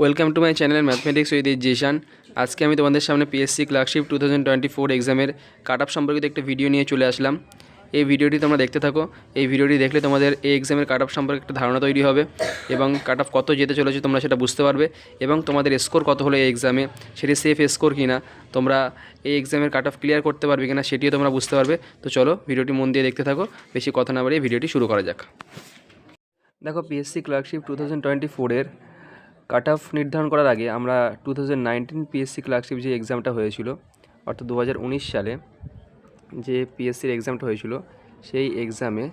Welcome to my channel mathematics with Jishan আজকে আমি তোমাদের সামনে PSC clerkship two thousand twenty four এক্সামের কাট আপ সম্পর্কিত একটা ভিডিও নিয়ে চলে আসলাম। এই ভিডিওটি তোমরা দেখতে থাকো। এই ভিডিওটি দেখলে তোমাদের এই এক্সামের কাট আপ সম্পর্কে একটা ধারণা তৈরি হবে এবং কাট আপ কত যেতে চলেছে তোমরা সেটা বুঝতে পারবে এবং তোমাদের স্কোর কত হলো এই এক্সামে সেটি সেফ স্কোর কিনা, তোমরা এই এক্সামের কাট অফ ক্লিয়ার করতে পারবে কিনা সেটিও তোমরা বুঝতে পারবে। তো চলো ভিডিওটি মন দিয়ে দেখতে থাকো, বেশি কথা না বাড়িয়ে ভিডিওটি শুরু করা যাক। দেখো PSC clerkship two thousand twenty ফোরের কাট অফ নির্ধারণ করার আগে আমরা two thousand nineteen PSC clerkship যে এক্সামটা হয়েছিল, অর্থাৎ দু হাজার উনিশ সালে যে পিএসসির এক্সামটা হয়েছিল, সেই এক্সামে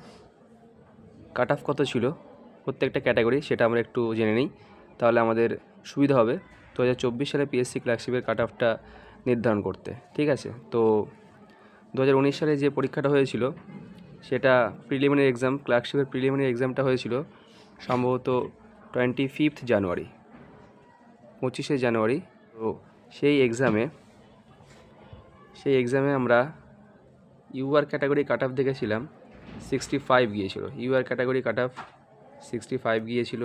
কাট অফ কত ছিল? প্রত্যেকটা ক্যাটাগরি সেটা আমরা একটু জেনে নিই। তাহলে আমাদের সুবিধা হবে দু হাজার চব্বিশ সালে পিএসসি ক্লার্কশিপের কাট অফটা নির্ধারণ করতে, ঠিক আছে? তো দু হাজার উনিশ সালে যে পরীক্ষাটা হয়েছিল, সেটা প্রিলিমিনারি এক্সাম ক্লার্কশিপের প্রিলিমিনারি এক্সামটা হয়েছিল সম্ভবত টোয়েন্টি ফিফথ জানুয়ারি পঁচিশে জানুয়ারি, তো সেই এক্সামে সেই এক্সামে আমরা ইউআর ক্যাটাগরি কাট অফ দেখেছিলাম সিক্সটি ফাইভ গিয়েছিল। UR category cut off sixty five গিয়েছিল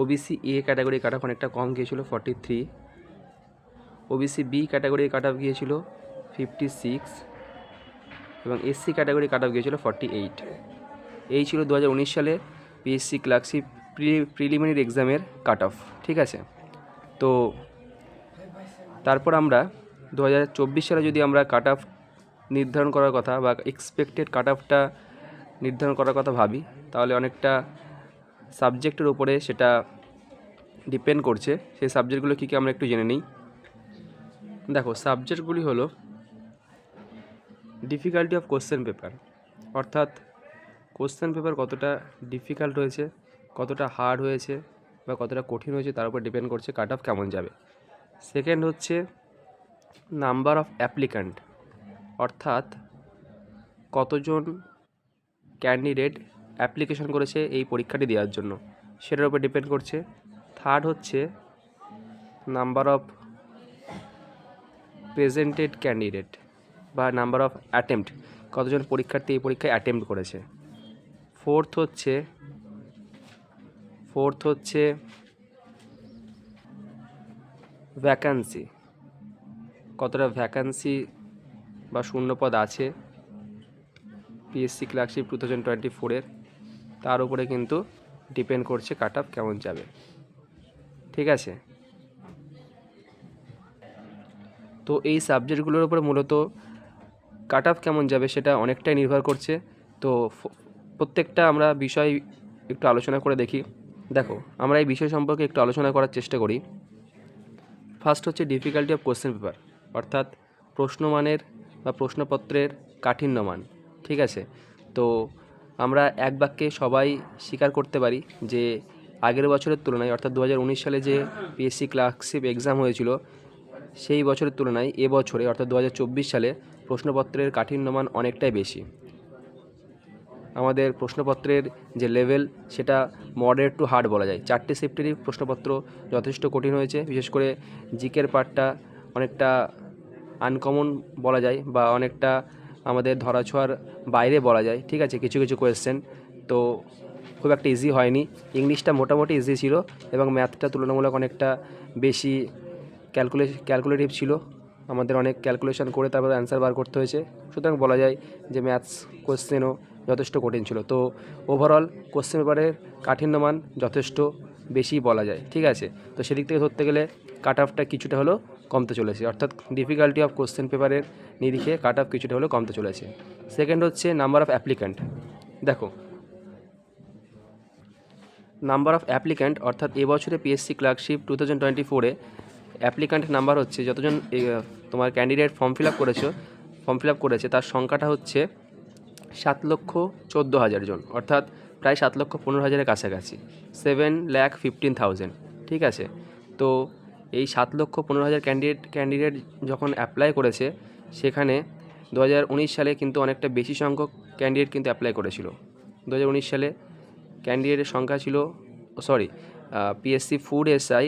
OBC A category cut off অনেকটা কম গিয়েছিল forty three OBC B category cut off গিয়েছিল ফিফটি সিক্স এবং এসসি ক্যাটাগরি কাট অফ গিয়েছিল ফর্টি এইট এই ছিল দু হাজার উনিশ সালে পিএসসি ক্লার্কশিপ প্রি প্রিলিমিনারি এক্সামের কাট অফ ঠিক আছে? তো তারপর আমরা দু হাজার চব্বিশ সালে যদি আমরা কাট অফ নির্ধারণ করার কথা বা এক্সপেক্টেড কাট অফটা নির্ধারণ করার কথা ভাবি, তাহলে অনেকটা সাবজেক্টের উপরে সেটা ডিপেন্ড করছে। সেই সাবজেক্টগুলো কী কী আমরা একটু জেনে নিই। দেখো সাবজেক্টগুলি হলো ডিফিকাল্টি অফ কোশ্চেন পেপার অর্থাৎ কোশ্চেন পেপার কতটা ডিফিকাল্ট হয়েছে, কতটা হার্ড হয়েছে বা কতটা কঠিন হয়েছে তার উপর ডিপেন্ড করছে কাট অফ কেমন যাবে। সেকেন্ড হচ্ছে নাম্বার অফ অ্যাপ্লিক্যান্ট অর্থাৎ কতজন ক্যান্ডিডেট অ্যাপ্লিকেশন করেছে এই পরীক্ষাটি দেওয়ার জন্য, সেটার উপর ডিপেন্ড করছে। থার্ড হচ্ছে নাম্বার অফ প্রেজেন্টেড ক্যান্ডিডেট বা নাম্বার অফ অ্যাটেম্পট কতজন পরীক্ষার্থী এই পরীক্ষায় অ্যাটেম্প্ট করেছে। ফোর্থ হচ্ছে ফোর্থ হচ্ছে ভ্যাকান্সি কতটা ভ্যাকান্সি বা শূন্যপদ আছে? PSC clerkship two thousand twenty ফোরের তার উপরে কিন্তু ডিপেন্ড করছে কাট অফ কেমন যাবে। ঠিক আছে? তো এই সাবজেক্টগুলোর উপরে মূলত কাট অফ কেমন যাবে সেটা অনেকটাই নির্ভর করছে। তো প্রত্যেকটা আমরা বিষয় একটু আলোচনা করে দেখি। দেখো, আমরা এই বিষয় সম্পর্কে একটু আলোচনা করার চেষ্টা করি। ফার্স্ট হচ্ছে ডিফিকাল্টি অফ কোশ্চেন পেপার অর্থাৎ প্রশ্নমানের বা প্রশ্নপত্রের কাঠিন্য মান, ঠিক আছে? তো আমরা এক বাক্যে সবাই স্বীকার করতে পারি যে আগের বছরের তুলনায়, অর্থাৎ দু হাজার উনিশ সালে যে পিএসসি ক্লার্কশিপ এক্সাম হয়েছিল, সেই বছরের তুলনায় এ বছরে, অর্থাৎ দু হাজার চব্বিশ সালে প্রশ্নপত্রের কাঠিন্যমান অনেকটাই বেশি। আমাদের প্রশ্নপত্রের যে লেভেল সেটা মডারেট টু হার্ড বলা যায়। চারটে শিফটেরই প্রশ্নপত্র যথেষ্ট কঠিন হয়েছে। বিশেষ করে জিকের পার্টটা অনেকটা আনকমন বলা যায় বা অনেকটা আমাদের ধরাছোঁয়ার বাইরে বলা যায়। ঠিক আছে, কিছু কিছু কোয়েশ্চেন তো খুব একটা ইজি হয়নি। ইংলিশটা মোটামুটি ইজি ছিল এবং ম্যাথটা তুলনামূলক অনেকটা বেশি ক্যালকুলে ক্যালকুলেটিভ ছিল। আমাদের অনেক ক্যালকুলেশন করে তারপর অ্যান্সার বার করতে হয়েছে। সুতরাং বলা যায় যে ম্যাথস কোশ্চেনও যথেষ্ট কঠিন ছিল। তো ওভারঅল কোশ্চেন পেপারের কাঠিন্য মান যথেষ্ট বেশি বলা যায়। ঠিক আছে? তো সেদিক থেকে ধরতে গেলে কাট অফটা কিছুটা হলেও কমতে চলেছে। অর্থাৎ ডিফিকাল্টি অফ কোশ্চেন পেপারের নিরিখে কাট অফ কিছুটা হলেও কমতে চলেছে। সেকেন্ড হচ্ছে নাম্বার অফ অ্যাপ্লিক্যান্ট দেখো নাম্বার অফ অ্যাপ্লিক্যান্ট অর্থাৎ এবছরে PSC clerkship two thousand twenty ফোরে অ্যাপ্লিক্যান্ট নাম্বার হচ্ছে, যতজন তোমার ক্যান্ডিডেট ফর্ম ফিল আপ করেছ ফর্ম ফিল আপ করেছে, তার সংখ্যাটা হচ্ছে সাত লক্ষ চোদ্দ হাজার জন, অর্থাৎ প্রায় সাত লক্ষ পনেরো হাজারের কাছাকাছি। সেভেন ল্যাক ফিফটিন থাউজেন্ড ঠিক আছে? তো এই সাত লক্ষ পনেরো হাজার ক্যান্ডিডেট ক্যান্ডিডেট যখন অ্যাপ্লাই করেছে, সেখানে দু হাজার উনিশ সালে কিন্তু অনেকটা বেশি সংখ্যক ক্যান্ডিডেট কিন্তু অ্যাপ্লাই করেছিল। দু হাজার উনিশ সালে ক্যান্ডিডেটের সংখ্যা ছিল সরি পিএসসি ফুড এসআই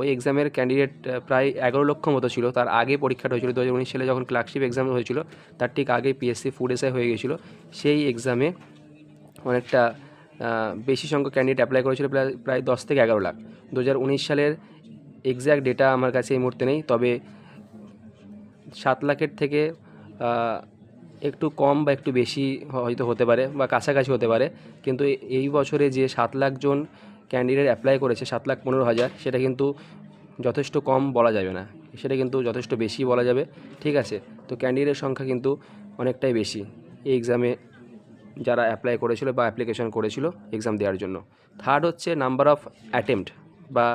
ওই এক্সামের ক্যান্ডিডেট প্রায় এগারো লক্ষ মতো ছিল। তার আগে পরীক্ষাটা হয়েছিল দু হাজার উনিশ সালে, যখন ক্লার্কশিপ এক্সাম হয়েছিল, তার ঠিক আগে পিএসসি ফুড এসআই হয়ে গেছিল। সেই এক্সামে অনেকটা বেশি সংখ্যক ক্যান্ডিডেট অ্যাপ্লাই করেছিল, প্রায় প্রায় দশ থেকে এগারো লাখ। দু হাজার উনিশ সালের এক্স্যাক্ট ডেটা আমার কাছে এই মুহূর্তে নেই, তবে সাত লাখের থেকে একটু কম বা একটু বেশি হয়তো হতে পারে বা কাছাকাছি হতে পারে। কিন্তু এই বছরে যে সাত লাখ জন ক্যান্ডিডেট অ্যাপ্লাই করেছে সাত লাখ পনেরো হাজার, সেটা কিন্তু যথেষ্ট কম বলা যাবে না। সেটা কিন্তু যথেষ্ট বেশি বলা যাবে। ঠিক আছে? তো ক্যান্ডিডেটের সংখ্যা কিন্তু অনেকটাই বেশি। এই এক্সামে যারা অ্যাপ্লাই করেছিল বা অ্যাপ্লিকেশন করেছিল এক্সাম দেওয়ার জন্য। থার্ড হচ্ছে নাম্বার অফ অ্যাটেম্পট বা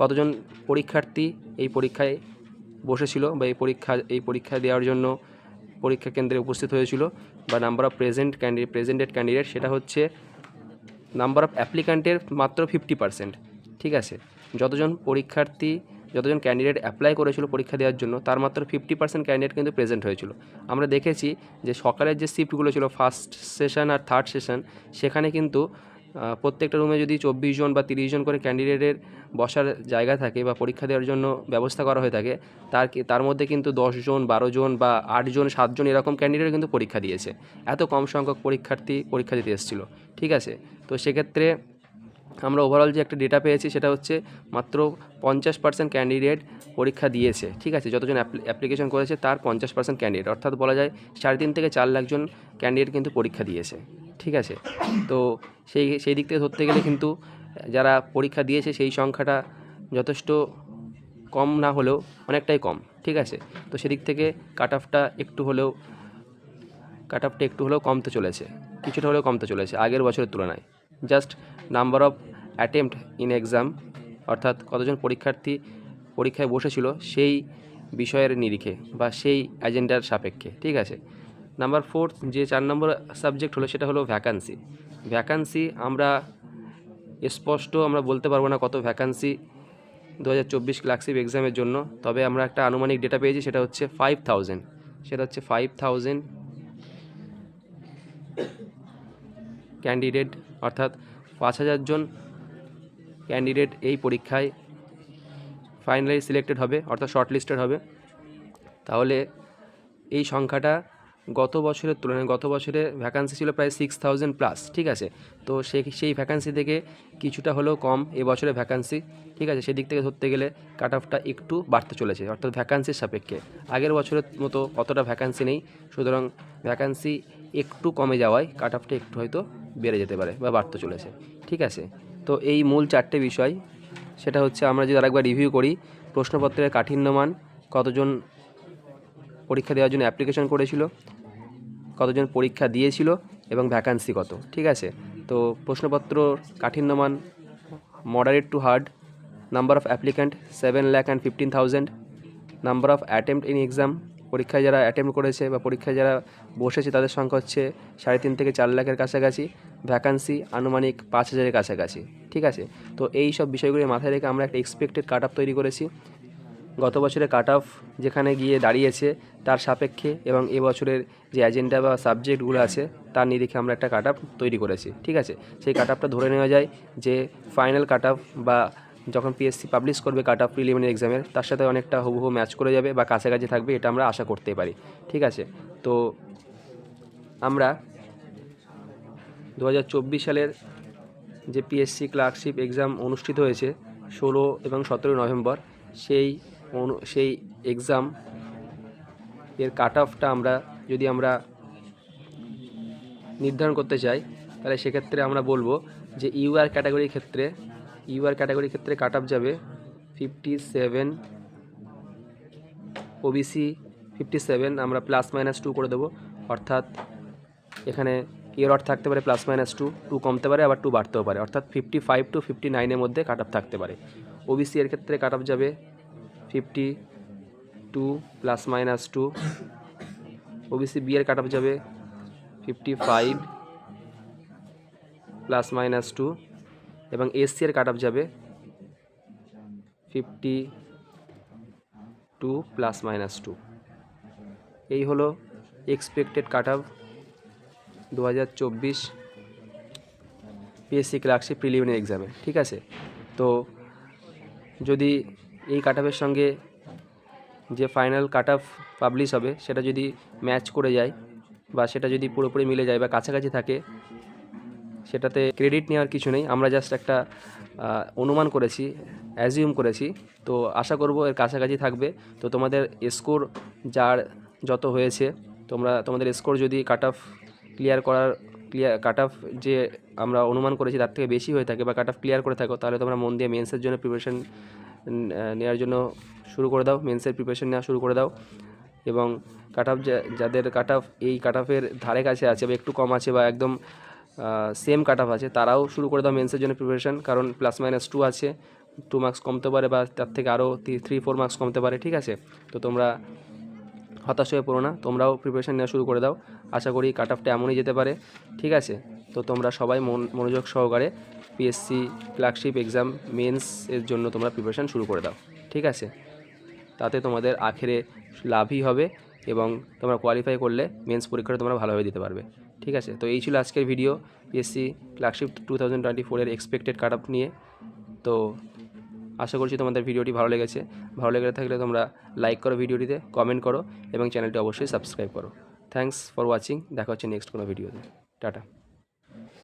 কতজন পরীক্ষার্থী এই পরীক্ষায় বসেছিল বা এই পরীক্ষা এই পরীক্ষা দেওয়ার জন্য পরীক্ষা কেন্দ্রে উপস্থিত হয়েছিল বা number of present candidate presented candidate সেটা হচ্ছে নাম্বার অফ অ্যাপ্লিক্যান্টের মাত্র ফিফটি পার্সেন্ট ঠিক আছে? যতজন পরীক্ষার্থী, যতজন ক্যান্ডিডেট অ্যাপ্লাই করেছিল পরীক্ষা দেওয়ার জন্য, তার মাত্র ফিফটি পার্সেন্ট ক্যান্ডিডেট কিন্তু প্রেজেন্ট হয়েছিল। আমরা দেখেছি যে সকালের যে শিফটগুলো ছিল ফার্স্ট সেশন আর থার্ড সেশন সেখানে কিন্তু প্রত্যেকটা রুমে যদি চব্বিশ জন বা তিরিশ জন করে ক্যান্ডিডেটের বসার জায়গা থাকে বা পরীক্ষা দেওয়ার জন্য ব্যবস্থা করা হয়ে থাকে, তার তার মধ্যে কিন্তু জন, বারো জন বা আটজন সাতজন এরকম ক্যান্ডিডেট কিন্তু পরীক্ষা দিয়েছে। এত কম সংখ্যক পরীক্ষার্থী পরীক্ষা দিতে এসেছিল, ঠিক আছে? তো সেক্ষেত্রে আমরা ওভারঅল যে একটা ডেটা পেয়েছি সেটা হচ্ছে মাত্র পঞ্চাশ পার্সেন্ট ক্যান্ডিডেট পরীক্ষা দিয়েছে, ঠিক আছে? যতজন অ্যাপ্লিকেশন করেছে তার পঞ্চাশ পার্সেন্ট ক্যান্ডিডেট অর্থাৎ বলা যায় সাড়ে তিন থেকে চার লাখজন ক্যান্ডিডেট কিন্তু পরীক্ষা দিয়েছে। ঠিক আছে? তো সেই সেই দিক থেকে ধরতে গেলে কিন্তু, যারা পরীক্ষা দিয়েছে সেই সংখ্যাটা যথেষ্ট কম না হলেও অনেকটাই কম, ঠিক আছে? তো সেদিক থেকে কাট অফটা একটু হলেও কাট অফটা একটু হলেও কমতে চলেছে, কিছুটা হলেও কমতে চলেছে, আগের বছরের তুলনায়। Just number of attempt in exam অর্থাৎ কতজন পরীক্ষার্থী পরীক্ষায় বসেছিল সেই বিষয়ের নিরিখে বা সেই এজেন্ডার সাপেক্ষে, ঠিক আছে? নাম্বার ফোর্থ যে চার নম্বর সাবজেক্ট হলো, সেটা হলো ভ্যাকান্সি ভ্যাকান্সি আমরা স্পষ্ট আমরা বলতে পারব না কত ভ্যাকান্সি দু হাজার চব্বিশ ক্লার্কশিপ এক্সামের জন্য। তবে আমরা একটা আনুমানিক ডেটা পেয়েছি, সেটা হচ্ছে ফাইভ থাউজেন্ড সেটা হচ্ছে ফাইভ থাউজেন্ড ক্যান্ডিডেট অর্থাৎ পাঁচ হাজার জন ক্যান্ডিডেট এই পরীক্ষায় ফাইনালি সিলেক্টেড হবে, অর্থাৎ শর্ট লিস্টেড হবে। তাহলে এই সংখ্যাটা গত বছরের তুলনায়, গত বছরে ভ্যাকান্সি ছিল প্রায় সিক্স থাউজেন্ড প্লাস ঠিক আছে? তো সেই সেই ভ্যাকান্সি থেকে কিছুটা হলেও কম এবছরে ভ্যাকান্সি ঠিক আছে? সেদিক থেকে ধরতে গেলে কাট অফটা একটু বাড়তে চলেছে, অর্থাৎ ভ্যাকান্সির সাপেক্ষে। আগের বছরের মতো অতটা ভ্যাকান্সি নেই, সুতরাং ভ্যাকান্সি একটু কমে যাওয়ায় কাট অফটা একটু হয়তো বেড়ে যেতে পারে বা বাড়তে চলেছে, ঠিক আছে? তো এই মূল চারটে বিষয়, সেটা হচ্ছে আমরা যদি আরেকবার রিভিউ করি, প্রশ্নপত্রের কাঠিন্যমান, কতজন পরীক্ষা দেওয়ার জন্য অ্যাপ্লিকেশন করেছিল কতজন পরীক্ষা দিয়েছিল এবং ভ্যাকান্সি কত, ঠিক আছে? তো প্রশ্নপত্র কাঠিন্যমান moderate to hard number of applicant seven lakh and fifteen thousand number of attempt in exam পরীক্ষায় যারা অ্যাটেম্প করেছে বা পরীক্ষায় যারা বসেছে তাদের সংখ্যা হচ্ছে সাড়ে তিন থেকে চার লাখের কাছাকাছি ভ্যাকান্সি আনুমানিক পাঁচ হাজারের কাছাকাছি, ঠিক আছে? তো এই সব বিষয়গুলি মাথায় রেখে আমরা একটা এক্সপেক্টেড কাট তৈরি করেছি। গত বছরে কাট অফ যেখানে গিয়ে দাঁড়িয়েছে তার সাপেক্ষে এবং এবছরের যে এজেন্ডা বা সাবজেক্টগুলো আছে, তার নিরিখে আমরা একটা কাট তৈরি করেছি, ঠিক আছে? সেই কাট ধরে নেওয়া যায় যে ফাইনাল কাট বা যখন পিএসসি পাবলিশ করবে কাট আপ প্রিলিমিনারি এক্সামের তার সাথে অনেকটা হুবহু ম্যাচ করে যাবে বা কাছাকাছি থাকবে, এটা আমরা আশা করতে পারি, ঠিক আছে? তো আমরা দু হাজার চব্বিশ সালের যে পিএসসি ক্লার্কশিপ এক্সাম অনুষ্ঠিত হয়েছে, ষোলো এবং সতেরোই নভেম্বর, সেই সেই এক্সাম এর কাট অফটা আমরা, যদি আমরা নির্ধারণ করতে চাই, তাহলে সেক্ষেত্রে আমরা বলব যে ইউআর ক্যাটাগরির ক্ষেত্রে ইউআর ক্যাটাগরির ক্ষেত্রে কাট অফ যাবে fifty seven OBC fifty seven আমরা প্লাস মাইনাস টু করে দেবো। অর্থাৎ এখানে এরর থাকতে পারে প্লাস মাইনাস টু টু কমতে পারে, আবার টু বাড়তেও পারে। অর্থাৎ ফিফটি ফাইভ টু ফিফটি নাইনের মধ্যে কাট অফ থাকতে পারে। ওবিসি এর ক্ষেত্রে কাট অফ যাবে fifty two plus minus two. OBC B এর কাট যাবে fifty five plus minus two এবং এসসি এর কাট যাবে fifty two plus minus two. এই হলো এক্সপেক্টেড কাট অফ দু হাজার চব্বিশ পিএসসি ক্লার্কশিপ প্রিলিমিনারি এক্সামে ঠিক আছে? তো যদি এই কাট সঙ্গে যে ফাইনাল কাট পাবলিশ হবে, সেটা যদি ম্যাচ করে যায় বা সেটা যদি পুরোপুরি মিলে যায় বা কাছাকাছি থাকে, সেটাতে ক্রেডিট নেওয়ার কিছু নেই। আমরা জাস্ট একটা অনুমান করেছি অ্যাজিউম করেছি। তো আশা করব এর কাছাকাছি থাকবে। তো তোমাদের স্কোর যার যত হয়েছে, তোমরা, তোমাদের স্কোর যদি কাট অফ ক্লিয়ার করার ক্লিয়ার কাট অফ যে আমরা অনুমান করেছি, তার থেকে বেশি হয়ে থাকে বা কাট অফ ক্লিয়ার করে থাকো, তাহলে তোমরা মন দিয়ে মেন্সের জন্য প্রিপারেশন নেওয়ার জন্য শুরু করে দাও মেন্সের প্রিপারেশন নেওয়া শুরু করে দাও এবং কাট অফ যাদের কাট অফ এই কাট অফের ধারে কাছে আছে বা একটু কম আছে বা একদম সেম কাট অফ আছে, তারাও শুরু করে দাও মেন্সের জন্য প্রিপারেশন কারণ প্লাস মাইনাস টু আছে টু মার্কস কমতে পারে বা তার থেকে আরও থ্রি ফোর মার্কস কমতে পারে, ঠিক আছে? তো তোমরা হতাশ হয়ে পড়ো না, তোমরাও প্রিপারেশন নেওয়া শুরু করে দাও, আশা করি কাট অফটা এমনই যেতে পারে, ঠিক আছে? তো তোমরা সবাই মন, মনোযোগ সহকারে পিএসসি ক্লার্কশিপ এক্সাম মেন্স এর জন্য তোমরা প্রিপারেশন শুরু করে দাও, ঠিক আছে? তাতে তোমাদের আখেরে লাভই হবে এবং তোমরা কোয়ালিফাই করলে মেন্স পরীক্ষাটা তোমরা ভালোভাবে দিতে পারবে, ঠিক আছে? তো এই ছিল আজকের video PSC clerkship two thousand twenty ফোরের এক্সপেক্টেড কাট নিয়ে। তো আশা করছি তোমাদের ভিডিওটি ভালো লেগেছে। ভালো লেগে থাকলে তোমরা লাইক করো ভিডিওটিতে কমেন্ট করো এবং চ্যানেলটি অবশ্যই সাবস্ক্রাইব করো। থ্যাঙ্কস ফর ওয়াচিং দেখা হচ্ছে নেক্সট কোনো ভিডিওতে টাটা।